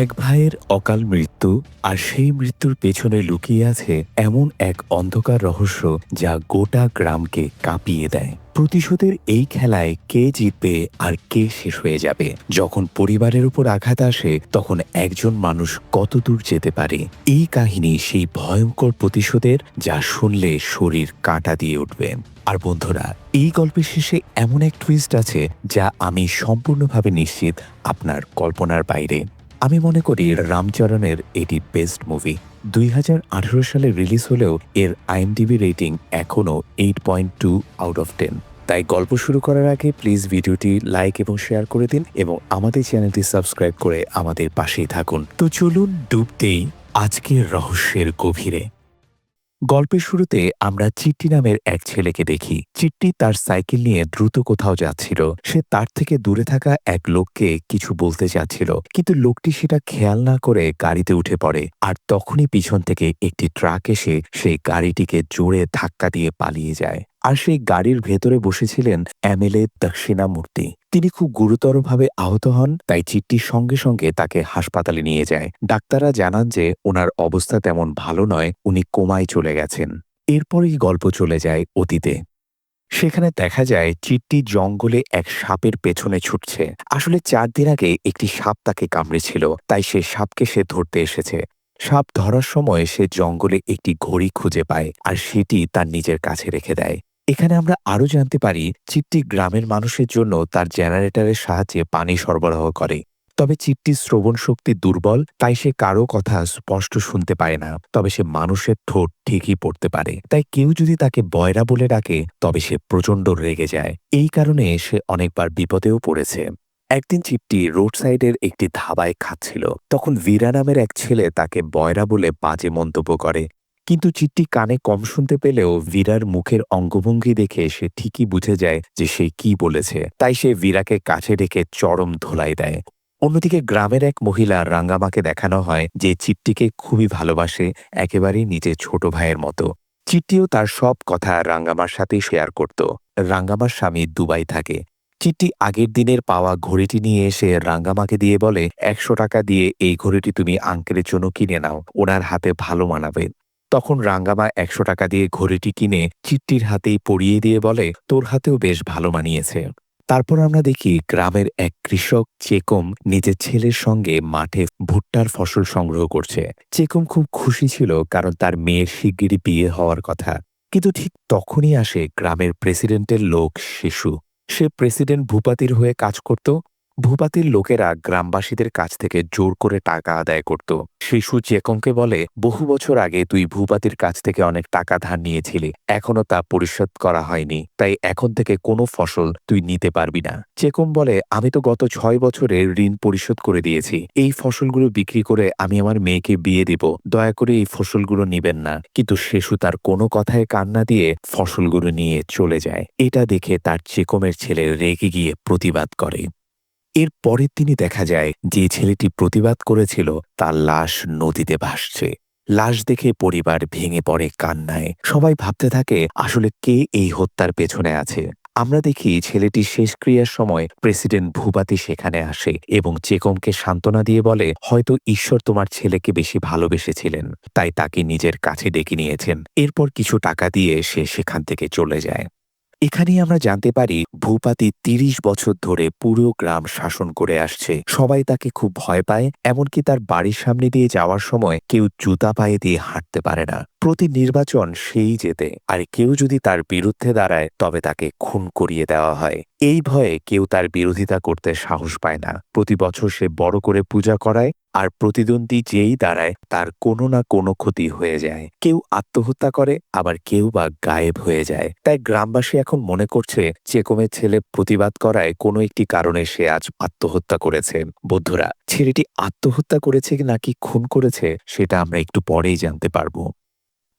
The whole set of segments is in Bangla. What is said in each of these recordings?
এক ভাইয়ের অকাল মৃত্যু আর সেই মৃত্যুর পেছনে লুকিয়ে আছে এমন এক অন্ধকার রহস্য যা গোটা গ্রামকে কাঁপিয়ে দেয়। প্রতিশোধের এই খেলায় কে জিতবে আর কে শেষ হয়ে যাবে? যখন পরিবারের উপর আঘাত আসে, তখন একজন মানুষ কত দূর যেতে পারে? এই কাহিনী সেই ভয়ঙ্কর প্রতিশোধের যা শুনলে শরীর কাঁটা দিয়ে উঠবে। আর বন্ধুরা, এই গল্পের শেষে এমন এক টুইস্ট আছে যা আমি সম্পূর্ণভাবে নিশ্চিত আপনার কল্পনার বাইরে। আমি মনে করি রামচরণের এটি বেস্ট মুভি। দুই হাজার আঠারো সালে রিলিজ হলেও এর I M D B rating এখনও eight point two out of ten. তাই গল্প শুরু করার আগে প্লিজ ভিডিওটি লাইক এবং শেয়ার করে দিন এবং আমাদের চ্যানেলটি সাবস্ক্রাইব করে আমাদের পাশেই থাকুন। তো চলুন ডুবতেই আজকের রহস্যের গভীরে। গল্পের শুরুতে আমরা চিট্টি নামের এক ছেলেকে দেখি। চিট্টি তার সাইকেল নিয়ে দ্রুত কোথাও যাচ্ছিল। সে তার থেকে দূরে থাকা এক লোককে কিছু বলতে চাচ্ছিল। কিন্তু লোকটি সেটা খেয়াল না করে গাড়িতে উঠে পড়ে। আর তখনই পিছন থেকে একটি ট্রাক এসে সেই গাড়িটিকে জোরে ধাক্কা দিয়ে পালিয়ে যায়। আর সেই গাড়ির ভেতরে বসেছিলেন এমএলএ দক্ষিণা মূর্তি। তিনি খুব গুরুতরভাবে আহত হন, তাই চিট্টির সঙ্গে সঙ্গে তাকে হাসপাতালে নিয়ে যায়। ডাক্তাররা জানান যে ওনার অবস্থা তেমন ভালো নয়, উনি কোমায় চলে গেছেন। এরপরই গল্প চলে যায় অতীতে। সেখানে দেখা যায় চিট্টি জঙ্গলে এক সাপের পেছনে ছুটছে। আসলে চার দিন আগে একটি সাপ তাকে কামড়েছিল, তাই সে সাপকে সে ধরতে এসেছে। সাপ ধরার সময় সে জঙ্গলে একটি ঘড়ি খুঁজে পায় আর সেটি তার নিজের কাছে রেখে দেয়। এখানে আমরা আরও জানতে পারি চিট্টি গ্রামের মানুষের জন্য তার জেনারেটরের সাহায্যে পানি সরবরাহ করে। তবে চিট্টির শ্রবণ শক্তি দুর্বল, তাই সে কারও কথা স্পষ্ট শুনতে পায় না। তবে সে মানুষের ঠোঁট ঠিকই পড়তে পারে। তাই কেউ যদি তাকে বয়রা বলে ডাকে, তবে সে প্রচণ্ড রেগে যায়। এই কারণে সে অনেকবার বিপদেও পড়েছে। একদিন চিপটি রোড সাইডের একটি ধাবায় খাচ্ছিল। তখন বীরা নামের এক ছেলে তাকে বয়রা বলে বাজে মন্তব্য করে। কিন্তু চিট্টি কানে কম শুনতে পেলেও বীরার মুখের অঙ্গভঙ্গি দেখে সে ঠিকই বুঝে যায় যে সে কি বলেছে। তাই সে বীরাকে কাছে ডেকে চরম ধোলাই দেয়। অন্যদিকে গ্রামের এক মহিলা রাঙ্গামাকে দেখানো হয় যে চিট্টিকে খুবই ভালোবাসে, একেবারেই নিজের ছোট ভাইয়ের মতো। চিট্টিও তার সব কথা রাঙ্গামার সাথেই শেয়ার করত। রাঙ্গামার স্বামী দুবাই থাকে। চিট্টি আগের দিনের পাওয়া ঘড়িটি নিয়ে এসে রাঙ্গামাকে দিয়ে বলে, একশো টাকা দিয়ে এই ঘড়িটি তুমি আঙ্কেলের জন্য কিনে নাও। ওনার হাতে ভালো মানাবে। তখন রাঙ্গামা একশো টাকা দিয়ে ঘড়িটি কিনে চিট্টির হাতেই পরিয়ে দিয়ে বলে, তোর হাতেও বেশ ভালো মানিয়েছে। তারপর আমরা দেখি গ্রামের এক কৃষক চেকম নিজের ছেলের সঙ্গে মাঠে ভুট্টার ফসল সংগ্রহ করছে। চেকম খুব খুশি ছিল কারণ তার মেয়ের শিগগিরই বিয়ে হওয়ার কথা। কিন্তু ঠিক তখনই আসে গ্রামের প্রেসিডেন্টের লোক শিশু। সে প্রেসিডেন্ট ভূপাতির হয়ে কাজ করত ভূপাতির লোকেরা গ্রামবাসীদের কাছ থেকে জোর করে টাকা আদায় করত। শিশু চেকমকে বলে, বহু বছর আগে তুই ভূপাতির কাছ থেকে অনেক টাকা ধার নিয়েছিলি, এখনও তা পরিশোধ করা হয়নি, তাই এখন থেকে কোনো ফসল তুই নিতে পারবি না। চেকম বলে, আমি তো গত ছয় বছরে ঋণ পরিশোধ করে দিয়েছি, এই ফসলগুলো বিক্রি করে আমি আমার মেয়েকে বিয়ে দিব, দয়া করে এই ফসলগুলো নিবেন না। কিন্তু শিশু তার কোনো কথায় কান্না দিয়ে ফসলগুলো নিয়ে চলে যায়। এটা দেখে তার চেকমের ছেলে রেগে গিয়ে প্রতিবাদ করে। এর পরের দিনই দেখা যায়, যে ছেলেটি প্রতিবাদ করেছিল, তার লাশ নদীতে ভাসছে। লাশ দেখে পরিবার ভেঙে পড়ে কান্নায়। সবাই ভাবতে থাকে, আসলে কে এই হত্যার পেছনে আছে? আমরা দেখি ছেলেটি শেষক্রিয়ার সময় প্রেসিডেন্ট ভূপাতি সেখানে আসে এবং চেকমকে সান্ত্বনা দিয়ে বলে, হয়তো ঈশ্বর তোমার ছেলেকে বেশি ভালোবেসেছিলেন, তাই তাকে নিজের কাছে ডেকে নিয়েছেন। এরপর কিছু টাকা দিয়ে সে সেখান থেকে চলে যায়। এখানেই আমরা জানতে পারি ভূপাতি তিরিশ বছর ধরে পুরো গ্রাম শাসন করে আসছে। সবাই তাকে খুব ভয় পায়, এমনকি তার বাড়ির সামনে দিয়ে যাওয়ার সময় কেউ জুতা পায়ে দিয়ে হাঁটতে পারে না। প্রতি নির্বাচন সেই যেতে আর কেউ যদি তার বিরুদ্ধে দাঁড়ায়, তবে তাকে খুন করিয়ে দেওয়া হয়। এই ভয়ে কেউ তার বিরোধিতা করতে সাহস পায় না। প্রতি বছর সে বড় করে পূজা করায় আর প্রতিদ্বন্দ্বী যেই দাঁড়ায়, তার কোনো না কোনো ক্ষতি হয়ে যায়। কেউ আত্মহত্যা করে, আবার কেউ বা গায়েব হয়ে যায়। তাই গ্রামবাসী এখন মনে করছে চেকমের ছেলে প্রতিবাদ করায় কোনো একটি কারণে সে আজ আত্মহত্যা করেছে। বন্ধুরা, ছেলেটি আত্মহত্যা করেছে নাকি খুন করেছে, সেটা আমরা একটু পরেই জানতে পারব।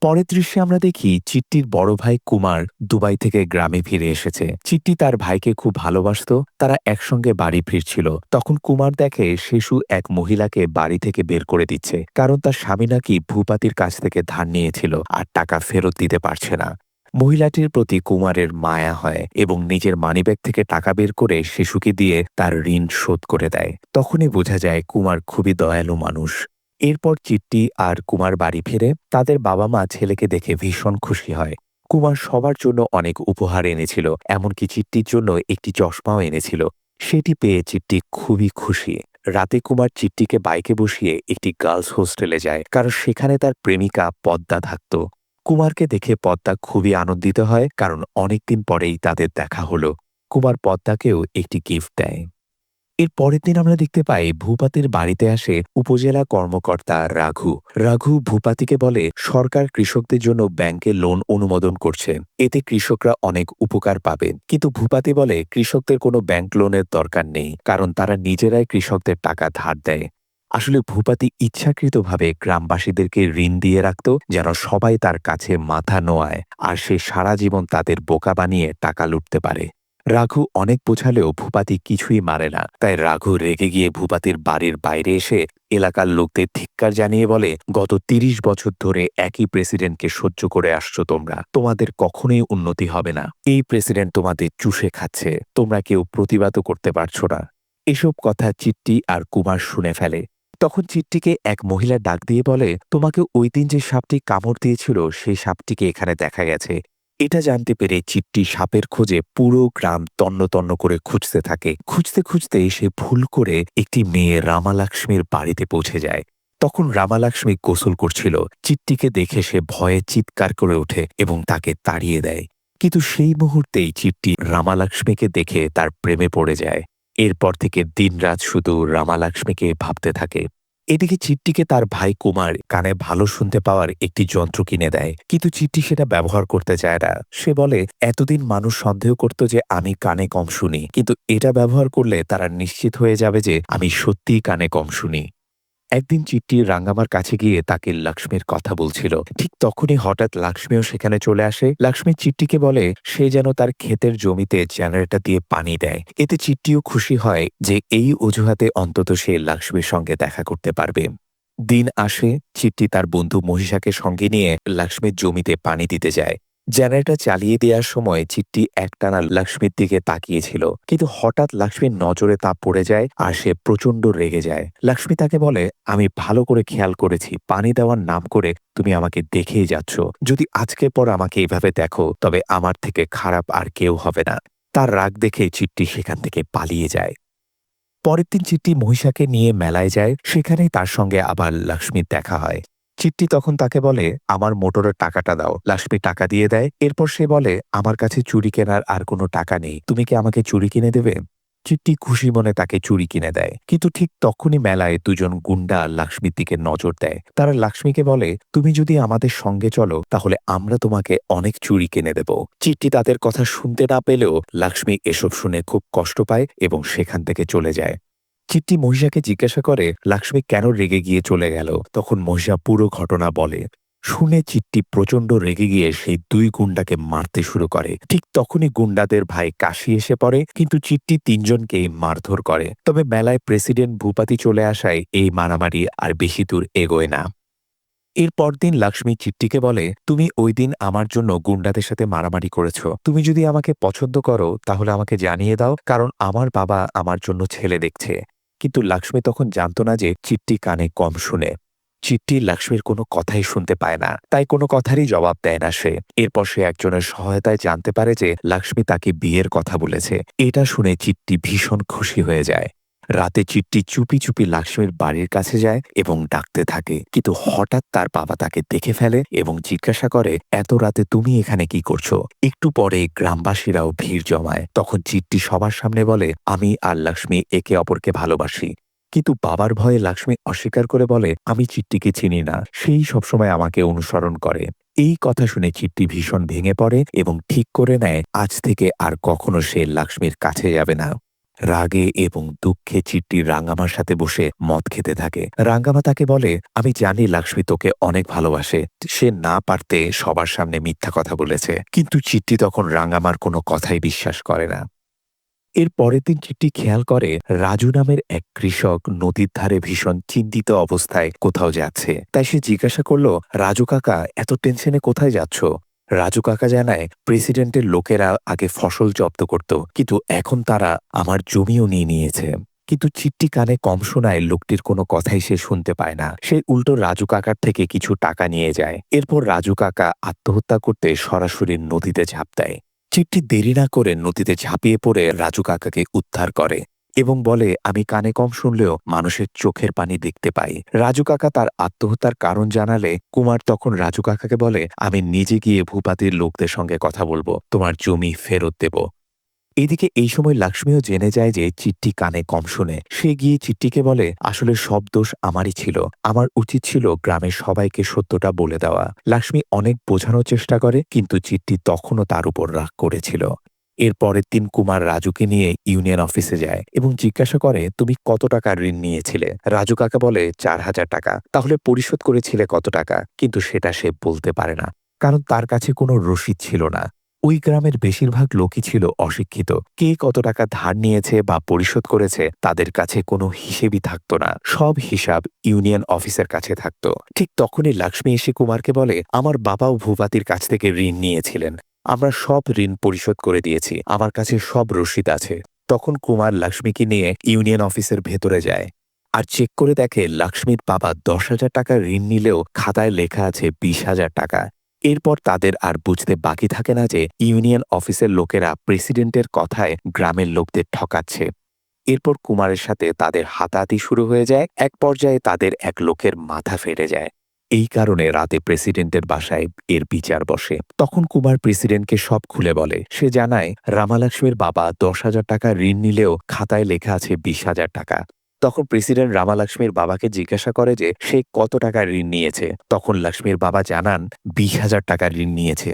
পরের দৃশ্যে আমরা দেখি চিট্টির বড় ভাই কুমার দুবাই থেকে গ্রামে ফিরে এসেছে। চিট্টি তার ভাইকে খুব ভালোবাসত, তারা একসঙ্গে বাড়ি ফিরছিল। তখন কুমার দেখে শিশু এক মহিলাকে বাড়ি থেকে বের করে দিচ্ছে, কারণ তার স্বামী নাকি ভূপাতির কাছ থেকে ধার নিয়েছিল আর টাকা ফেরত দিতে পারছে না। মহিলাটির প্রতি কুমারের মায়া হয় এবং নিজের মানিব্যাগ থেকে টাকা বের করে শিশুকে দিয়ে তার ঋণ শোধ করে দেয়। তখনই বোঝা যায় কুমার খুবই দয়ালু মানুষ। এরপর চিট্টি আর কুমার বাড়ি ফিরে তাদের বাবা মা ছেলেকে দেখে ভীষণ খুশি হয়। কুমার সবার জন্য অনেক উপহার এনেছিল, এমনকি চিট্টির জন্য একটি চশমাও এনেছিল। সেটি পেয়ে চিট্টি খুবই খুশি। রাতে কুমার চিট্টিকে বাইকে বসিয়ে একটি গার্লস হোস্টেলে যায়, কারণ সেখানে তার প্রেমিকা পদ্মা থাকত। কুমারকে দেখে পদ্মা খুবই আনন্দিত হয়, কারণ অনেকদিন পরেই তাদের দেখা হলো। কুমার পদ্মাকেও একটি গিফট দেয়। এর পরের দিন আমরা দেখতে পাই ভূপাতির বাড়িতে আসে উপজেলা কর্মকর্তা রাঘু। রাঘু ভূপাতিকে বলে, সরকার কৃষকদের জন্য ব্যাংকে লোন অনুমোদন করছে। এতে কৃষকরা অনেক উপকার পাবেন। কিন্তু ভূপাতি বলে, কৃষকদের কোনো ব্যাংক লোনের দরকার নেই, কারণ তারা নিজেরাই কৃষকদের টাকা ধার দেয়। আসলে ভূপাতি ইচ্ছাকৃতভাবে গ্রামবাসীদেরকে ঋণ দিয়ে রাখত, যেন সবাই তার কাছে মাথা নোয়ায়, আর সে সারা জীবন তাদের বোকা বানিয়ে টাকা লুটতে পারে। রাঘু অনেক বোঝালেও ভূপাতি কিছুই মারে না। তাই রাঘু রেগে গিয়ে ভূপাতির বাড়ির বাইরে এসে এলাকার লোকদের ধিক্কার জানিয়ে বলে, গত তিরিশ বছর ধরে একই প্রেসিডেন্টকে সহ্য করে আসছো তোমরা। তোমাদের কখনোই উন্নতি হবে না। এই প্রেসিডেন্ট তোমাদের চুষে খাচ্ছে। তোমরা কেউ প্রতিবাদও করতে পারছ না। এসব কথা চিট্টি আর কুমার শুনে ফেলে। তখন চিট্টিকে এক মহিলা ডাক দিয়ে বলে, তোমাকে ওই দিন যে সাপটি কামড় দিয়েছিল, সেই সাপটিকে এখানে দেখা গেছে। এটা জানতে পেরে চিট্টি সাপের খোঁজে পুরো গ্রাম তন্ন তন্ন করে খুঁজতে থাকে। খুঁজতে খুঁজতে সে ভুল করে একটি মেয়ে রামালাক্ষ্মীর বাড়িতে পৌঁছে যায়। তখন রামালাক্ষ্মী গোসল করছিল। চিট্টিকে দেখে সে ভয়ে চিৎকার করে ওঠে এবং তাকে তাড়িয়ে দেয়। কিন্তু সেই মুহূর্তেই চিট্টি রামালাক্ষ্মীকে দেখে তার প্রেমে পড়ে যায়। এরপর থেকে দিনরাত শুধু রামালাক্ষ্মীকে ভাবতে থাকে। এদিকে চিট্টিকে তার ভাই কুমার কানে ভালো শুনতে পাওয়ার একটি যন্ত্র কিনে দেয়, কিন্তু চিট্টি সেটা ব্যবহার করতে চায় না। সে বলে, এতদিন মানুষ সন্দেহ করত যে আমি কানে কম শুনি, কিন্তু এটা ব্যবহার করলে তারা নিশ্চিত হয়ে যাবে যে আমি সত্যিই কানে কম শুনি। একদিন চিট্টি রাঙ্গামার কাছে গিয়ে তাকে লক্ষ্মীর কথা বলছিল। ঠিক তখনই হঠাৎ লক্ষ্মীও সেখানে চলে আসে। লক্ষ্মী চিট্টিকে বলে, সে যেন তার ক্ষেতের জমিতে জেনারেটর দিয়ে পানি দেয়। এতে চিট্টিও খুশি হয় যে এই অজুহাতে অন্তত সে লক্ষ্মীর সঙ্গে দেখা করতে পারবে। দিন আসে, চিট্টি তার বন্ধু মহিষাকে সঙ্গে নিয়ে লক্ষ্মীর জমিতে পানি দিতে যায়। জেনারেটর চালিয়ে দেওয়ার সময় চিট্টি একটানা লক্ষ্মীর দিকে তাকিয়েছিল। কিন্তু হঠাৎ লক্ষ্মীর নজরে তা পড়ে যায় আর সে প্রচণ্ড রেগে যায়। লক্ষ্মী তাকে বলে, আমি ভালো করে খেয়াল করেছি। পানি দেওয়ার নাম করে তুমি আমাকে দেখেই যাচ্ছ। যদি আজকের পর আমাকে এভাবে দেখো, তবে আমার থেকে খারাপ আর কেউ হবে না। তার রাগ দেখে চিট্টি সেখান থেকে পালিয়ে যায়। পরের দিন চিট্টি মহিষাকে নিয়ে মেলায় যায়। সেখানেই তার সঙ্গে আবার লক্ষ্মীর দেখা হয়। চিট্টি তখন তাকে বলে, আমার মোটরের টাকাটা দাও। লাক্ষ্মী টাকা দিয়ে দেয়। এরপর সে বলে, আমার কাছে চুরি কেনার আর কোনো টাকা নেই। তুমি কি আমাকে চুরি কিনে দেবে? চিট্টি খুশি মনে তাকে চুরি কিনে দেয়। কিন্তু ঠিক তখনই মেলায় দুজন গুন্ডা লাক্ষ্মীর দিকে নজর দেয়। তারা লাক্ষ্মীকে বলে, তুমি যদি আমাদের সঙ্গে চলো, তাহলে আমরা তোমাকে অনেক চুরি কিনে দেব। চিট্টি তাদের কথা শুনতে না পেলেও লাক্ষ্মী এসব শুনে খুব কষ্ট পায় এবং সেখান থেকে চলে যায়। চিট্টি মহিষাকে জিজ্ঞাসা করে, লাক্ষ্মী কেন রেগে গিয়ে চলে গেল? তখন মহিষা পুরো ঘটনা বলে। শুনে চিট্টি প্রচণ্ড রেগে গিয়ে সেই দুই গুন্ডাকে মারতে শুরু করে। ঠিক তখনই গুন্ডাদের ভাই কাশি এসে পড়ে, কিন্তু চিট্টি তিনজনকেই মারধর করে। তবে মেলায় প্রেসিডেন্ট ভূপাতি চলে আসায় এই মারামারি আর বেশি দূর এগোয় না। এর পরদিন লক্ষ্মী চিট্টিকে বলে, তুমি ওই দিন আমার জন্য গুন্ডাদের সাথে মারামারি করেছ। তুমি যদি আমাকে পছন্দ করো, তাহলে আমাকে জানিয়ে দাও, কারণ আমার বাবা আমার জন্য ছেলে দেখছে। কিন্তু লাক্ষ্মী তখন জানত না যে চিট্টি কানে কম শুনে। চিট্টি লাক্ষ্মীর কোনো কথাই শুনতে পায় না। তাই কোনো কথারই জবাব দেয় না সে। এরপর সে একজনের সহায়তায় জানতে পারে যে লাক্ষ্মী তাকে বিয়ের কথা বলেছে। এটা শুনে চিট্টি ভীষণ খুশি হয়ে যায়। রাতে চিট্টি চুপি চুপি লক্ষ্মীর বাড়ির কাছে যায় এবং ডাকতে থাকে। কিন্তু হঠাৎ তার বাবা তাকে দেখে ফেলে এবং জিজ্ঞাসা করে, এত রাতে তুমি এখানে কি করছ? একটু পরে গ্রামবাসীরাও ভিড় জমায়। তখন চিট্টি সবার সামনে বলে, আমি আর লক্ষ্মী একে অপরকে ভালোবাসি। কিন্তু বাবার ভয়ে লক্ষ্মী অস্বীকার করে বলে, আমি চিট্টিকে চিনি না। সেই সবসময় আমাকে অনুসরণ করে। এই কথা শুনে চিট্টি ভীষণ ভেঙে পড়ে এবং ঠিক করে নেয়, আজ থেকে আর কখনো সে লক্ষ্মীর কাছে যাবে না। রাগে এবং দুঃখে চিট্টি রাঙ্গামার সাথে বসে মদ খেতে থাকে। রাঙ্গামা তাকে বলে, আমি জানি লক্ষ্মী তোকে অনেক ভালোবাসে। সে না পারতে সবার সামনে মিথ্যা কথা বলেছে। কিন্তু চিট্টি তখন রাঙ্গামার কোনো কথাই বিশ্বাস করে না। এর পরের দিন চিট্টি খেয়াল করে, রাজু নামের এক কৃষক নদীর ধারে ভীষণ চিন্তিত অবস্থায় কোথাও যাচ্ছে। তাই সে জিজ্ঞাসা করল, রাজু কাকা, এত টেনশনে কোথায় যাচ্ছ? রাজু কাকা জানায়, প্রেসিডেন্টের লোকেরা আগে ফসল জব্দ করত, কিন্তু এখন তারা আমার জমিও নিয়ে নিয়েছে। কিন্তু চিট্টি কানে কম শোনায় লোকটির কোনো কথাই সে শুনতে পায় না। সে উল্টো রাজু কাকার থেকে কিছু টাকা নিয়ে যায়। এরপর রাজু কাকা আত্মহত্যা করতে সরাসরি নদীতে ঝাঁপ দেয়। চিট্টি দেরি না করে নদীতে ঝাঁপিয়ে পড়ে রাজু কাকাকে উদ্ধার করে। এবং বলে, আমি কানে কম শুনলেও মানুষের চোখের পানি দেখতে পাই। রাজু কাকা তার আত্মহত্যার কারণ জানালে কুমার তখন রাজু কাকাকে বলে, আমি নিজে গিয়ে ভূপাতির লোকদের সঙ্গে কথা বলব, তোমার জমি ফেরত দেব। এদিকে এই সময় লাক্ষ্মীও জেনে যায় যে চিট্টি কানে কম শুনে। সে গিয়ে চিট্টিকে বলে, আসলে সব দোষ আমারই ছিল। আমার উচিত ছিল গ্রামের সবাইকে সত্যটা বলে দেওয়া। লাক্ষ্মী অনেক বোঝানোর চেষ্টা করে, কিন্তু চিট্টি তখনও তার উপর রাগ করেছিল। এর পরের দিন কুমার রাজুকে নিয়ে ইউনিয়ন অফিসে যায় এবং জিজ্ঞাসা করে, তুমি কত টাকা ঋণ নিয়েছিলে? রাজু কাকা বলে, চার হাজার টাকা। তাহলে পরিশোধ করেছিলে কত টাকা? কিন্তু সেটা সে বলতে পারে না, কারণ তার কাছে কোনো রসিদ ছিল না। ওই গ্রামের বেশিরভাগ লোকই ছিল অশিক্ষিত। কে কত টাকা ধার নিয়েছে বা পরিশোধ করেছে, তাদের কাছে কোনো হিসেবই থাকতো না। সব হিসাব ইউনিয়ন অফিসের কাছে থাকতো। ঠিক তখনই লক্ষ্মী এসে কুমারকে বলে, আমার বাবাও ভূপাতির কাছ থেকে ঋণ নিয়েছিলেন। আমরা সব ঋণ পরিশোধ করে দিয়েছি, আমার কাছে সব রসিদ আছে। তখন কুমার লক্ষ্মীকে নিয়ে ইউনিয়ন অফিসের ভেতরে যায়। আর চেক করে দেখে লক্ষ্মীর বাবা দশ হাজার টাকা ঋণ নিলেও খাতায় লেখা আছে বিশ হাজার টাকা। এরপর তাদের আর বুঝতে বাকি থাকে না যে ইউনিয়ন অফিসের লোকেরা প্রেসিডেন্টের কথায় গ্রামের লোকদের ঠকাচ্ছে। এরপর কুমারের সাথে তাদের হাতাহাতি শুরু হয়ে যায়, এক পর্যায়ে তাদের এক লোকের মাথা ফেটে যায়। এই কারণে রাতে প্রেসিডেন্টের বাসায় এর বিচার বসে। তখন কুমার প্রেসিডেন্টকে সব খুলে বলে। সে জানায়, রামালাক্ষ্মীর বাবা দশ হাজার টাকা ঋণ নিলেও খাতায় লেখা আছে বিশ হাজার টাকা। তখন প্রেসিডেন্ট রামালাক্ষ্মীর বাবাকে জিজ্ঞাসা করে যে, সে কত টাকা ঋণ নিয়েছে? তখন লক্ষ্মীর বাবা জানান, বিশ হাজার টাকা ঋণ নিয়েছে।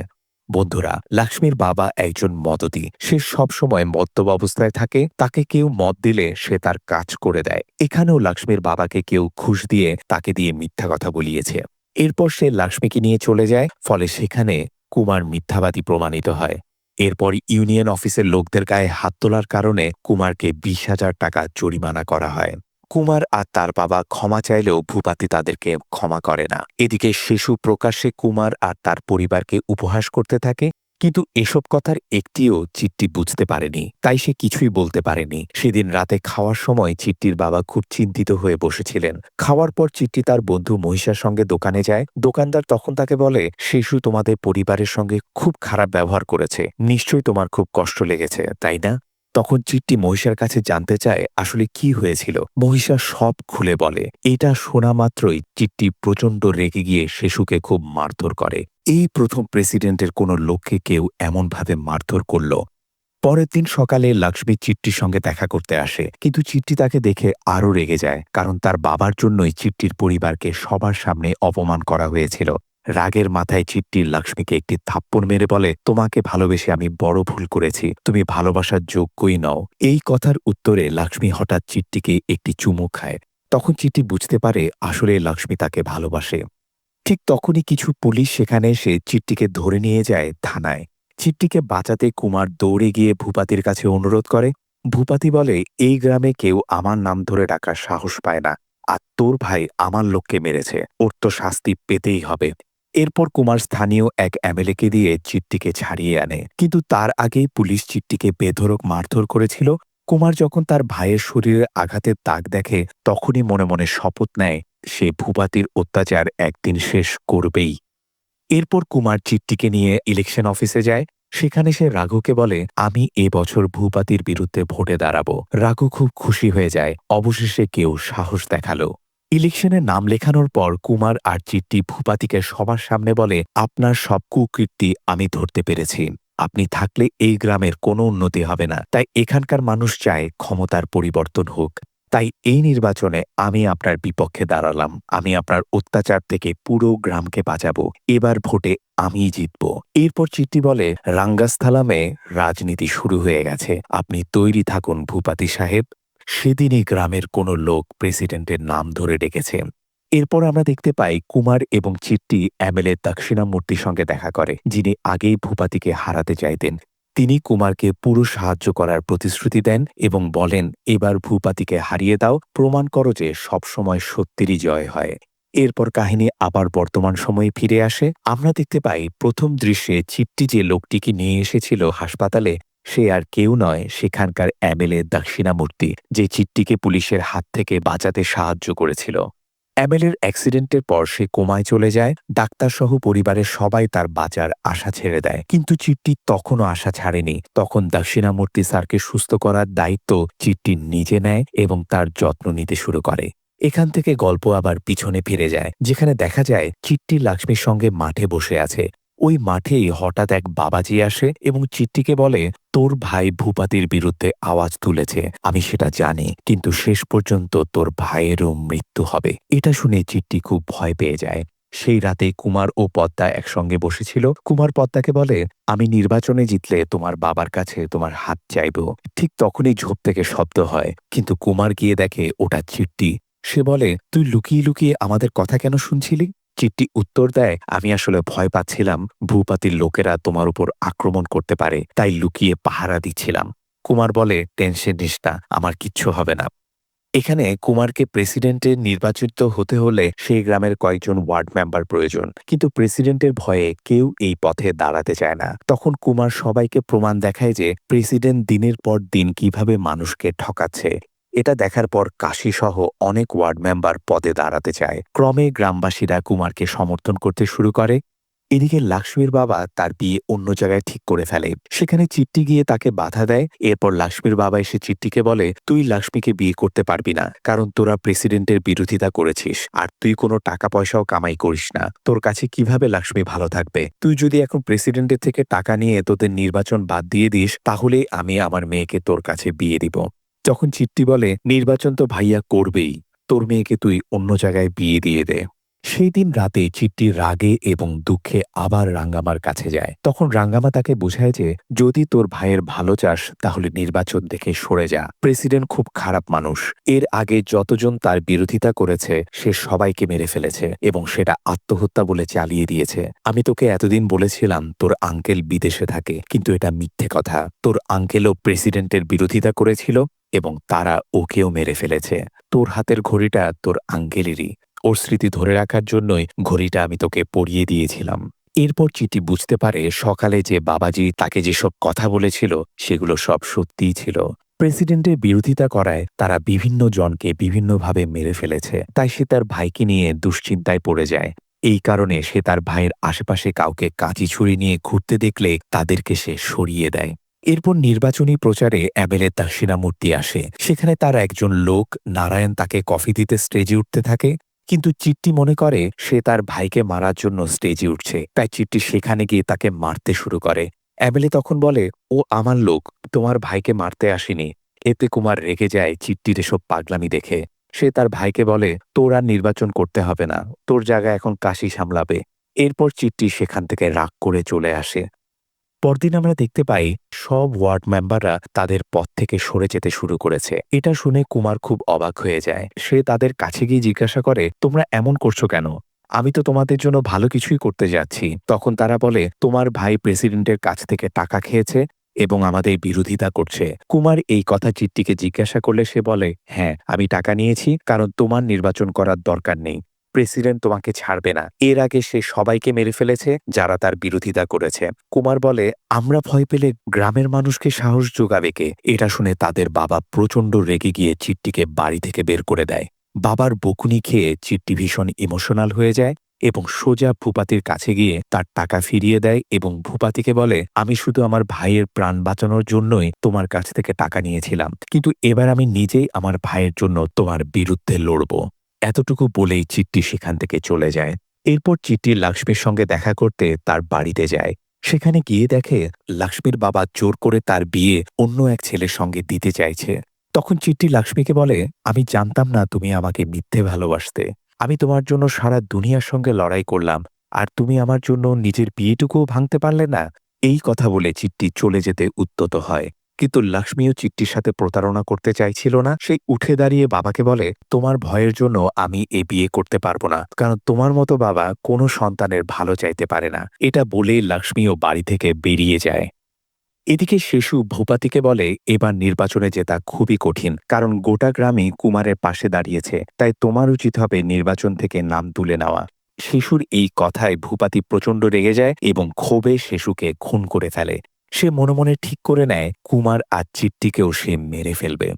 বন্ধুরা, লক্ষ্মীর বাবা একজন মদতি। সে সবসময় মদ্যপ অবস্থায় থাকে, তাকে কেউ মদ দিলে সে তার কাজ করে দেয়। এখানেও লক্ষ্মীর বাবাকে কেউ ঘুষ দিয়ে তাকে দিয়ে মিথ্যা কথা বলিয়েছে। এরপর সে লক্ষ্মীকে নিয়ে চলে যায়, ফলে সেখানে কুমার মিথ্যাবাদী প্রমাণিত হয়। এরপর ইউনিয়ন অফিসের লোকদের গায়ে হাত তোলার কারণে কুমারকে বিশ হাজার টাকা জরিমানা করা হয়। কুমার আর তার বাবা ক্ষমা চাইলেও ভূপাতি তাদেরকে ক্ষমা করে না। এদিকে শিশু প্রকাশ্যে কুমার আর তার পরিবারকে উপহাস করতে থাকে, কিন্তু এসব কথার একটিও চিট্টি বুঝতে পারেনি, তাই সে কিছুই বলতে পারেনি। সেদিন রাতে খাওয়ার সময় চিট্টির বাবা খুব চিন্তিত হয়ে বসেছিলেন। খাওয়ার পর চিট্টি তার বন্ধু মহিষার সঙ্গে দোকানে যায়। দোকানদার তখন তাকে বলে, শিশু তোমাদের পরিবারের সঙ্গে খুব খারাপ ব্যবহার করেছে। নিশ্চয়ই তোমার খুব কষ্ট লেগেছে, তাই না? তখন চিট্টি মহিষার কাছে জানতে চায় আসলে কি হয়েছিল। মহিষা সব খুলে বলে, এটা শোনা মাত্রই চিট্টি প্রচণ্ড রেগে গিয়ে শিশুকে খুব মারধর করে। এই প্রথম প্রেসিডেন্টের কোনো লোককে কেউ এমনভাবে মারধর করল। পরের দিন সকালে লক্ষ্মী চিট্টির সঙ্গে দেখা করতে আসে। কিন্তু চিট্টি তাকে দেখে আরও রেগে যায়, কারণ তার বাবার জন্যই চিট্টির পরিবারকে সবার সামনে অপমান করা হয়েছিল। রাগের মাথায় চিট্টির লক্ষ্মীকে একটি থাপ্পড় মেরে বলে, তোমাকে ভালোবেসে আমি বড় ভুল করেছি। তুমি ভালোবাসার যোগ্যই নও। এই কথার উত্তরে লক্ষ্মী হঠাৎ চিট্টিকে একটি চুমু খায়। তখন চিট্টি বুঝতে পারে আসলে লক্ষ্মী তাকে ভালোবাসে। ঠিক তখনই কিছু পুলিশ সেখানে এসে চিট্টিকে ধরে নিয়ে যায় থানায়। চিট্টিকে বাঁচাতে কুমার দৌড়ে গিয়ে ভূপাতির কাছে অনুরোধ করে। ভূপাতি বলে, এই গ্রামে কেউ আমার নাম ধরে ডাকার সাহস পায় না। আর তোর ভাই আমার লোককে মেরেছে। ওর তো শাস্তি পেতেই হবে। এরপর কুমার স্থানীয় এক এমএলএকে দিয়ে চিট্টিকে ছাড়িয়ে আনে। কিন্তু তার আগেই পুলিশ চিট্টিকে বেধরক মারধর করেছিল। কুমার যখন তার ভাইয়ের শরীরে আঘাতের দাগ দেখে, তখনই মনে মনে শপথ নেয়, সে ভূপাতির অত্যাচার একদিন শেষ করবেই। এরপর কুমার চিট্টিকে নিয়ে ইলেকশন অফিসে যায়। সেখানে সে রাঘুকে বলে, আমি এ বছর ভূপাতির বিরুদ্ধে ভোটে দাঁড়াবো। রাঘু খুব খুশি হয়ে যায়। অবশেষে কেউ সাহস দেখাল। ইলেকশনে নাম লেখানোর পর কুমার আর চিট্টি ভূপাতিকে সবার সামনে বলে, আপনার সব কুকীর্তি আমি ধরতে পেরেছি। আপনি থাকলে এই গ্রামের কোনো উন্নতি হবে না। তাই এখানকার মানুষ চায় ক্ষমতার পরিবর্তন হোক। তাই এই নির্বাচনে আমি আপনার বিপক্ষে দাঁড়ালাম। আমি আপনার অত্যাচার থেকে পুরো গ্রামকে বাঁচাবো। এবার ভোটে আমি জিতব। এরপর চিঠি বলে, রাঙ্গাস্থলামে রাজনীতি শুরু হয়ে গেছে। আপনি তৈরি থাকুন ভূপাতি সাহেব। সেদিনই গ্রামের কোনো লোক প্রেসিডেন্টের নাম ধরে ডেকেছে। এরপর আমরা দেখতে পাই কুমার এবং চিট্টি এমএলএ দক্ষিণামূর্তির সঙ্গে দেখা করে, যিনি আগেই ভূপাতিকে হারাতে চাইতেন। তিনি কুমারকে পুরো সাহায্য করার প্রতিশ্রুতি দেন এবং বলেন, এবার ভূপাতিকে হারিয়ে দাও, প্রমাণ করো যে সবসময় সত্যেরই জয় হয়। এরপর কাহিনী আবার বর্তমান সময়ে ফিরে আসে। আমরা দেখতে পাই প্রথম দৃশ্যে চিট্টি যে লোকটিকে নিয়ে এসেছিল হাসপাতালে সে আর কেউ নয়, সেখানকার অ্যামেলে দক্ষিণামূর্তি, যে চিট্টিকে পুলিশের হাত থেকে বাঁচাতে সাহায্য করেছিল। অ্যামেলের অ্যাক্সিডেন্টের পর সে কোমায় চলে যায়, ডাক্তারসহ পরিবারের সবাই তার বাঁচার আশা ছেড়ে দেয়। কিন্তু চিট্টি তখনও আশা ছাড়েনি। তখন দক্ষিণামূর্তি স্যারকে সুস্থ করার দায়িত্ব চিট্টি নিজে নেয় এবং তার যত্ন নিতে শুরু করে। এখান থেকে গল্প আবার পিছনে ফিরে যায়, যেখানে দেখা যায় চিট্টি লাক্ষ্মীর সঙ্গে মাঠে বসে আছে। ওই মাঠেই হঠাৎ এক বাবাজি আসে এবং চিট্টিকে বলে, তোর ভাই ভূপাতির বিরুদ্ধে আওয়াজ তুলেছে, আমি সেটা জানি, কিন্তু শেষ পর্যন্ত তোর ভাইয়েরও মৃত্যু হবে। এটা শুনে চিট্টি খুব ভয় পেয়ে যায়। সেই রাতে কুমার ও পদ্মা একসঙ্গে বসেছিল। কুমার পদ্মাকে বলে, আমি নির্বাচনে জিতলে তোমার বাবার কাছে তোমার হাত চাইব। ঠিক তখনই ঝোপ থেকে শব্দ হয়, কিন্তু কুমার গিয়ে দেখে ওটা চিট্টি। সে বলে, তুই লুকিয়ে লুকিয়ে আমাদের কথা কেন শুনছিলি? চিট্টি উত্তর দেয়, আমি আসলে ভয় পাচ্ছিলাম, ভূপাতির লোকেরা তোমার উপর আক্রমণ করতে পারে, তাই লুকিয়ে পাহারা দিচ্ছিলাম। কুমার বলে, টেনশন নিস না, আমার কিচ্ছু হবে না। এখানে কুমারকে প্রেসিডেন্টের নির্বাচিত হতে হলে সেই গ্রামের কয়েকজন ওয়ার্ড মেম্বার প্রয়োজন, কিন্তু প্রেসিডেন্টের ভয়ে কেউ এই পথে দাঁড়াতে চায় না। তখন কুমার সবাইকে প্রমাণ দেখায় যে প্রেসিডেন্ট দিনের পর দিন কীভাবে মানুষকে ঠকাচ্ছে। এটা দেখার পর কাশিসহ অনেক ওয়ার্ড মেম্বার পদে দাঁড়াতে চায়। ক্রমে গ্রামবাসীরা কুমারকে সমর্থন করতে শুরু করে। এদিকে লাক্ষ্মীর বাবা তার বিয়ে অন্য জায়গায় ঠিক করে ফেলে। সেখানে চিট্টি গিয়ে তাকে বাধা দেয়। এরপর লাক্ষ্মীর বাবা এসে চিট্টিকে বলে, তুই লাক্ষ্মীকে বিয়ে করতে পারবি না, কারণ তোরা প্রেসিডেন্টের বিরোধিতা করেছিস, আর তুই কোনো টাকা পয়সাও কামাই করিস না। তোর কাছে কীভাবে লাক্ষ্মী ভালো থাকবে? তুই যদি এখন প্রেসিডেন্টের থেকে টাকা নিয়ে তোদের নির্বাচন বাদ দিয়ে দিস, তাহলে আমি আমার মেয়েকে তোর কাছে বিয়ে দিব। তখন চিট্টি বলে, নির্বাচন তো ভাইয়া করবেই। তোর মেয়েকে তুই অন্য জায়গায় বিয়ে দিয়ে দে। সেই দিন রাতে চিট্টি রাগে এবং দুঃখে আবার রাঙ্গামার কাছে যায়। তখন রাঙ্গামা তাকে বোঝায় যে, যদি তোর ভাইয়ের ভালো চাস, তাহলে নির্বাচন দেখে সরে যা। প্রেসিডেন্ট খুব খারাপ মানুষ। এর আগে যতজন তার বিরোধিতা করেছে, সে সবাইকে মেরে ফেলেছে এবং সেটা আত্মহত্যা বলে চালিয়ে দিয়েছে। আমি তোকে এতদিন বলেছিলাম, তোর আঙ্কেল বিদেশে থাকে, কিন্তু এটা মিথ্যে কথা। তোর আঙ্কেলও প্রেসিডেন্টের বিরোধিতা করেছিল এবং তারা ওকেও মেরে ফেলেছে। তোর হাতের ঘড়িটা তোর আঙ্গেলেরই। ওর স্মৃতি ধরে রাখার জন্যই ঘড়িটা আমি তোকে পরিয়ে দিয়েছিলাম। এরপর চিঠি বুঝতে পারে সকালে যে বাবাজি তাকে যেসব কথা বলেছিল, সেগুলো সব সত্যিই ছিল। প্রেসিডেন্টের বিরোধিতা করায় তারা বিভিন্ন জনকে বিভিন্নভাবে মেরে ফেলেছে। তাই সে তার ভাইকে নিয়ে দুশ্চিন্তায় পড়ে যায়। এই কারণে সে তার ভাইয়ের আশেপাশে কাউকে কাঁচি ছুরি নিয়ে ঘুরতে দেখলে তাদেরকে সে সরিয়ে দেয়। এরপর নির্বাচনী প্রচারে অ্যাবেলের দক্ষিণামূর্তি আসে। সেখানে তার একজন লোক, নারায়ণ, তাকে কফি দিতে স্টেজে উঠতে থাকে। কিন্তু চিট্টি মনে করে, সে তার ভাইকে মারার জন্য স্টেজে উঠছে। তাই চিট্টি সেখানে গিয়ে তাকে মারতে শুরু করে। অ্যাবেলে তখন বলে, ও আমার লোক, তোমার ভাইকে মারতে আসেনি। এতে কুমার রেগে যায় চিট্টির এসব পাগলামি দেখে। সে তার ভাইকে বলে, তোর আর নির্বাচন করতে হবে না। তোর জায়গা এখন কাশি সামলাবে। এরপর চিট্টি সেখান থেকে রাগ করে চলে আসে। পরদিন আমরা দেখতে পাই সব ওয়ার্ড মেম্বাররা তাদের পথ থেকে সরে যেতে শুরু করেছে। এটা শুনে কুমার খুব অবাক হয়ে যায়। সে তাদের কাছে গিয়ে জিজ্ঞাসা করে, তোমরা এমন করছ কেন? আমি তো তোমাদের জন্য ভালো কিছুই করতে যাচ্ছি। তখন তারা বলে, তোমার ভাই প্রেসিডেন্টের কাছ থেকে টাকা খেয়েছে এবং আমাদের বিরোধিতা করছে। কুমার এই কথা চিট্টিকে জিজ্ঞাসা করলে সে বলে হ্যাঁ আমি টাকা নিয়েছি, কারণ তোমার নির্বাচন করার দরকার নেই। প্রেসিডেন্ট তোমাকে ছাড়বে না। এর আগে সে সবাইকে মেরে ফেলেছে, যারা তার বিরোধিতা করেছে। কুমার বলে, আমরা ভয় পেলে গ্রামের মানুষকে সাহস যোগাবে কে? এটা শুনে তাদের বাবা প্রচণ্ড রেগে গিয়ে চিট্টিকে বাড়ি থেকে বের করে দেয়। বাবার বকুনি খেয়ে চিট্টি ভীষণ ইমোশনাল হয়ে যায় এবং সোজা ভূপাতির কাছে গিয়ে তার টাকা ফিরিয়ে দেয় এবং ভূপাতিকে বলে, আমি শুধু আমার ভাইয়ের প্রাণ বাঁচানোর জন্যই তোমার কাছ থেকে টাকা নিয়েছিলাম। কিন্তু এবার আমি নিজেই আমার ভাইয়ের জন্য তোমার বিরুদ্ধে লড়ব। এতটুকু বলেই চিট্টি সেখান থেকে চলে যায়। এরপর চিট্টি লাক্ষ্মীর সঙ্গে দেখা করতে তার বাড়িতে যায়। সেখানে গিয়ে দেখে লাক্ষ্মীর বাবা জোর করে তার বিয়ে অন্য এক ছেলের সঙ্গে দিতে চাইছে। তখন চিট্টি লাক্ষ্মীকে বলে, আমি জানতাম না তুমি আমাকে মিথ্যে ভালোবাসতে। আমি তোমার জন্য সারা দুনিয়ার সঙ্গে লড়াই করলাম, আর তুমি আমার জন্য নিজের বিয়েটুকুও ভাঙতে পারলে না। এই কথা বলে চিট্টি চলে যেতে উদ্যত হয়। কিন্তু লক্ষ্মীও চিট্টির সাথে প্রতারণা করতে চাইছিল না। সেই উঠে দাঁড়িয়ে বাবাকে বলে, তোমার ভয়ের জন্য আমি এ বিয়ে করতে পারব না, কারণ তোমার মতো বাবা কোনো সন্তানের ভালো চাইতে পারে না। এটা বলে লক্ষ্মীও বাড়ি থেকে বেরিয়ে যায়। এদিকে শিশু ভূপাতিকে বলে, এবার নির্বাচনে জেতা খুবই কঠিন, কারণ গোটা গ্রামই কুমারের পাশে দাঁড়িয়েছে, তাই তোমার উচিত হবে নির্বাচন থেকে নাম তুলে নেওয়া। শিশুর এই কথায় ভূপাতি প্রচণ্ড রেগে যায় এবং ক্ষোভে শিশুকে খুন করে ফেলে। সে মনে মনে ঠিক করে নেয়, কুমার আর চিট্টিকেও সে মেরে ফেলবে।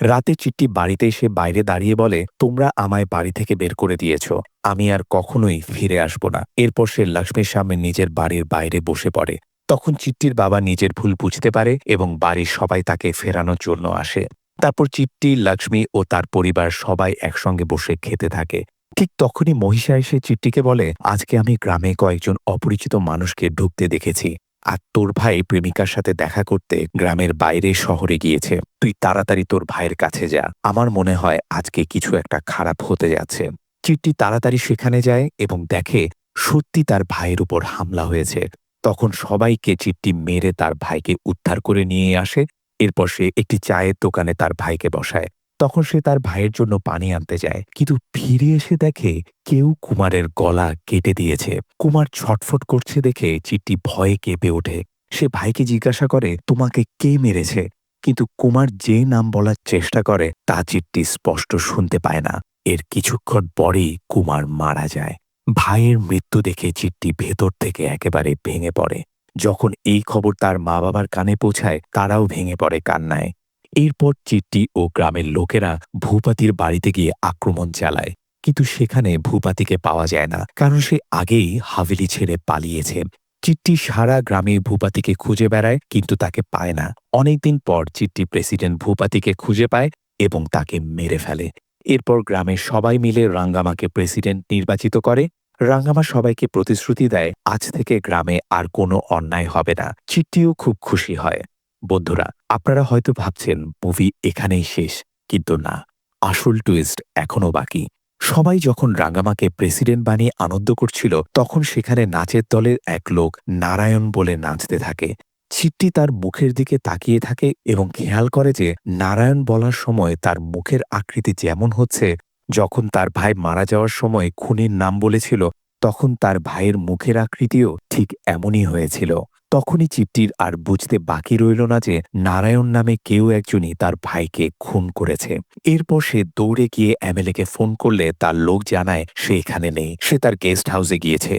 রাতে চিট্টি বাড়িতে এসে বাইরে দাঁড়িয়ে বলে, তোমরা আমায় বাড়ি থেকে বের করে দিয়েছ, আমি আর কখনোই ফিরে আসব না। এরপর সে লক্ষ্মীর সামনে নিজের বাড়ির বাইরে বসে পড়ে। তখন চিট্টির বাবা নিজের ভুল বুঝতে পারে এবং বাড়ির সবাই তাকে ফেরানোর জন্য আসে। তারপর চিট্টি, লক্ষ্মী ও তার পরিবার সবাই একসঙ্গে বসে খেতে থাকে। ঠিক তখনই মহিষা এসে চিট্টিকে বলে, আজকে আমি গ্রামে কয়েকজন অপরিচিত মানুষকে ঢুকতে দেখেছি। আর তোর ভাই প্রেমিকার সাথে দেখা করতে গ্রামের বাইরে শহরে গিয়েছে। তুই তাড়াতাড়ি তোর ভাইয়ের কাছে যা। আমার মনে হয় আজকে কিছু একটা খারাপ হতে যাচ্ছে। চিট্টি তাড়াতাড়ি সেখানে যায় এবং দেখে সত্যি তার ভাইয়ের উপর হামলা হয়েছে। তখন সবাইকে চিট্টি মেরে তার ভাইকে উদ্ধার করে নিয়ে আসে। এরপর সে একটি চায়ের দোকানে তার ভাইকে বসায়। তখন সে তার ভাইয়ের জন্য পানি আনতে যায়। কিন্তু ফিরে এসে দেখে কেউ কুমারের গলা কেটে দিয়েছে। কুমার ছটফট করছে দেখে চিট্টি ভয়ে কেঁপে ওঠে। সে ভাইকে জিজ্ঞাসা করে, তোমাকে কে মেরেছে? কিন্তু কুমার যে নাম বলার চেষ্টা করে, তা চিট্টি স্পষ্ট শুনতে পায় না। এর কিছুক্ষণ পরেই কুমার মারা যায়। ভাইয়ের মৃত্যু দেখে চিট্টি ভেতর থেকে একেবারে ভেঙে পড়ে। যখন এই খবর তার মা বাবার কানে পৌঁছায়, তারাও ভেঙে পড়ে কান্নায়। এরপর চিট্টি ও গ্রামের লোকেরা ভূপাতির বাড়িতে গিয়ে আক্রমণ চালায়। কিন্তু সেখানে ভূপাতিকে পাওয়া যায় না, কারণ সে আগেই হাভেলি ছেড়ে পালিয়েছে। চিট্টি সারা গ্রামে ভূপাতিকে খুঁজে বেড়ায়, কিন্তু তাকে পায় না। অনেকদিন পর চিট্টি প্রেসিডেন্ট ভূপাতিকে খুঁজে পায় এবং তাকে মেরে ফেলে। এরপর গ্রামের সবাই মিলে রাঙ্গামাকে প্রেসিডেন্ট নির্বাচিত করে। রাঙ্গামা সবাইকে প্রতিশ্রুতি দেয়, আজ থেকে গ্রামে আর কোনো অন্যায় হবে না। চিট্টিও খুব খুশি হয়। বন্ধুরা, আপনারা হয়তো ভাবছেন, মুভি এখানেই শেষ। কিন্তু না, আসল টুইস্ট এখনও বাকি। সবাই যখন রাঙ্গামাকে প্রেসিডেন্ট বানিয়ে আনন্দ করছিল, তখন সেখানে নাচের দলের এক লোক নারায়ণ বলে নাচতে থাকে। চিট্টি তার মুখের দিকে তাকিয়ে থাকে এবং খেয়াল করে যে নারায়ণ বলার সময় তার মুখের আকৃতি যেমন হচ্ছে, যখন তার ভাই মারা যাওয়ার সময় খুনির নাম বলেছিল, তখন তার ভাইয়ের মুখের আকৃতিও ঠিক এমনই হয়েছিল। তখনই চিট্টির আর বুঝতে বাকি রইল না যে নারায়ণ নামে কেউ একজনই তার ভাইকে খুন করেছে। এরপর সে দৌড়ে গিয়ে এমএলএকে ফোন করলে তার লোক জানায় সে এখানে নেই, সে তার গেস্ট হাউসে গিয়েছে।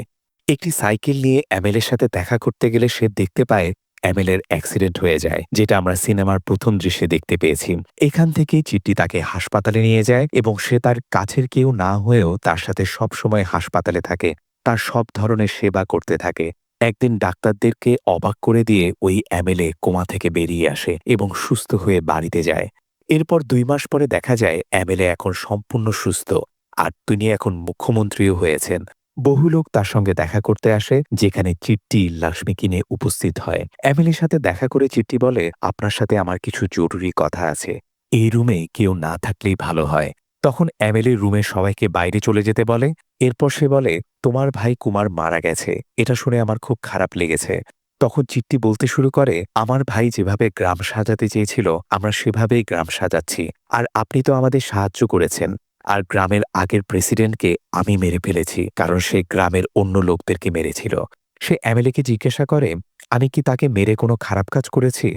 একটি সাইকেল নিয়ে এমএলএর সাথে দেখা করতে গেলে সে দেখতে পায় এমএলএর অ্যাক্সিডেন্ট হয়ে যায়, যেটা আমরা সিনেমার প্রথম দৃশ্যে দেখতে পেয়েছি। এখান থেকেই চিট্টি তাকে হাসপাতালে নিয়ে যায় এবং সে তার কাছের কেউ না হয়েও তার সাথে সব সময় হাসপাতালে থাকে, তার সব ধরনের সেবা করতে থাকে। একদিন ডাক্তারদেরকে অবাক করে দিয়ে ওই এমএলএ কোমা থেকে বেরিয়ে আসে এবং সুস্থ হয়ে বাড়িতে যায়। এরপর দুই মাস পরে দেখা যায় এমএলএ এখন সম্পূর্ণ সুস্থ আর তিনি এখন মুখ্যমন্ত্রীও হয়েছেন। বহু লোক তার সঙ্গে দেখা করতে আসে, যেখানে চিট্টি লক্ষ্মী কিনে উপস্থিত হয়। এমএলএর সাথে দেখা করে চিট্টি বলে, আপনার সাথে আমার কিছু জরুরি কথা আছে। এই রুমে কেউ না থাকলেই ভালো হয়। তখন এমএলএ রুমে সবাইকে বাইরে চলে যেতে বলে এরপর সে বলে, তোমার ভাই কুমার মারা গেছে। এটা শুনে আমার খুব খারাপ লেগেছে তখন চিট্টি বলতে শুরু করে, আমার ভাই যেভাবে গ্রাম সাজাতে চেয়েছিল, আমরা সেভাবেই গ্রাম সাজাচ্ছি। আর আপনি তো আমাদের সাহায্য করেছেন। আর গ্রামের আগের প্রেসিডেন্টকে আমি মেরে ফেলেছি, কারণ সে গ্রামের অন্য লোকদেরকে মেরেছিল সে এমএলএকে জিজ্ঞাসা করে, আমি কি তাকে মেরে কোনো খারাপ কাজ করেছি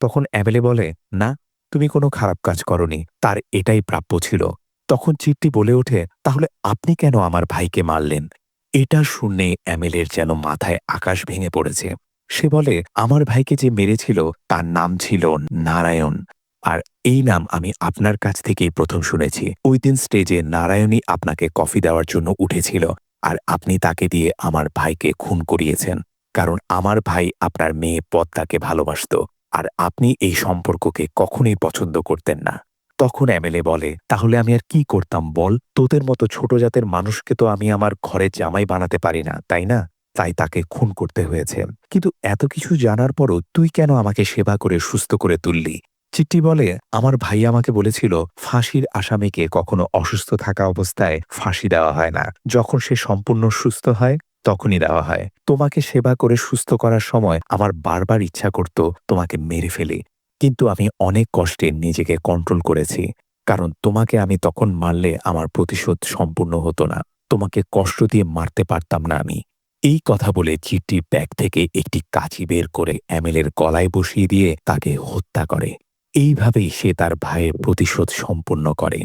তখন এমএলএ বলে, না, তুমি কোনো খারাপ কাজ করনি। তার এটাই প্রাপ্য ছিল। তখন চিট্টি বলে ওঠে, তাহলে আপনি কেন আমার ভাইকে মারলেন? এটা শুনে এমএলএর যেন মাথায় আকাশ ভেঙে পড়েছে। সে বলে, আমার ভাইকে যে মেরেছিল, তার নাম ছিল নারায়ণ। আর এই নাম আমি আপনার কাছ থেকেই প্রথম শুনেছি। ওই দিন স্টেজে নারায়ণই আপনাকে কফি দেওয়ার জন্য উঠেছিল, আর আপনি তাকে দিয়ে আমার ভাইকে খুন করিয়েছেন। কারণ আমার ভাই আপনার মেয়ে পদ্মাকে ভালোবাসত, আর আপনি এই সম্পর্ককে কখনোই পছন্দ করতেন না। তখন এমএলএ বলে, তাহলে আমি আর কি করতাম বল? তোদের মতো ছোট জাতের মানুষকে তো আমি আমার ঘরে জামাই বানাতে পারি না, তাই না? তাই তাকে খুন করতে হয়েছে। কিন্তু এত কিছু জানার পরও তুই কেন আমাকে সেবা করে সুস্থ করে তুললি? চিট্টি বলে, আমার ভাই আমাকে বলেছিল, ফাঁসির আসামিকে কখনো অসুস্থ থাকা অবস্থায় ফাঁসি দেওয়া হয় না। যখন সে সম্পূর্ণ সুস্থ হয়, তখনই দেওয়া হয়। তোমাকে সেবা করে সুস্থ করার সময় আমার বারবার ইচ্ছা করত তোমাকে মেরে ফেলি। কিন্তু আমি অনেক কষ্টে নিজেকে কন্ট্রোল করেছি। কারণ তোমাকে আমি তখন মারলে আমার প্রতিশোধ সম্পূর্ণ হতো না। তোমাকে কষ্ট দিয়ে মারতে পারতাম না আমি। এই কথা বলে চিট্টি ব্যাগ থেকে একটি কাঁচি বের করে অ্যামেলের গলায় বসিয়ে দিয়ে তাকে হত্যা করে। এইভাবেই সে তার ভাইয়ের প্রতিশোধ সম্পূর্ণ করে।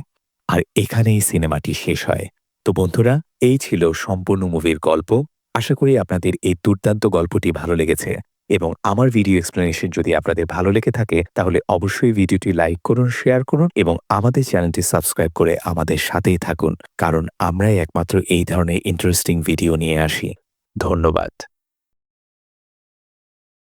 আর এখানেই সিনেমাটি শেষ হয়। তো বন্ধুরা, এই ছিল সম্পূর্ণ মুভির গল্প। আশা করি আপনাদের এই দুর্দান্ত গল্পটি ভালো লেগেছে। এবং আমার ভিডিও এক্সপ্লেনেশন যদি আপনাদের ভালো লেগে থাকে, তাহলে অবশ্যই ভিডিওটি লাইক করুন শেয়ার করুন এবং আমাদের চ্যানেলটি সাবস্ক্রাইব করে আমাদের সাথেই থাকুন। কারণ আমরাই একমাত্র এই ধরনের ইন্টারেস্টিং ভিডিও নিয়ে আসি। ধন্যবাদ।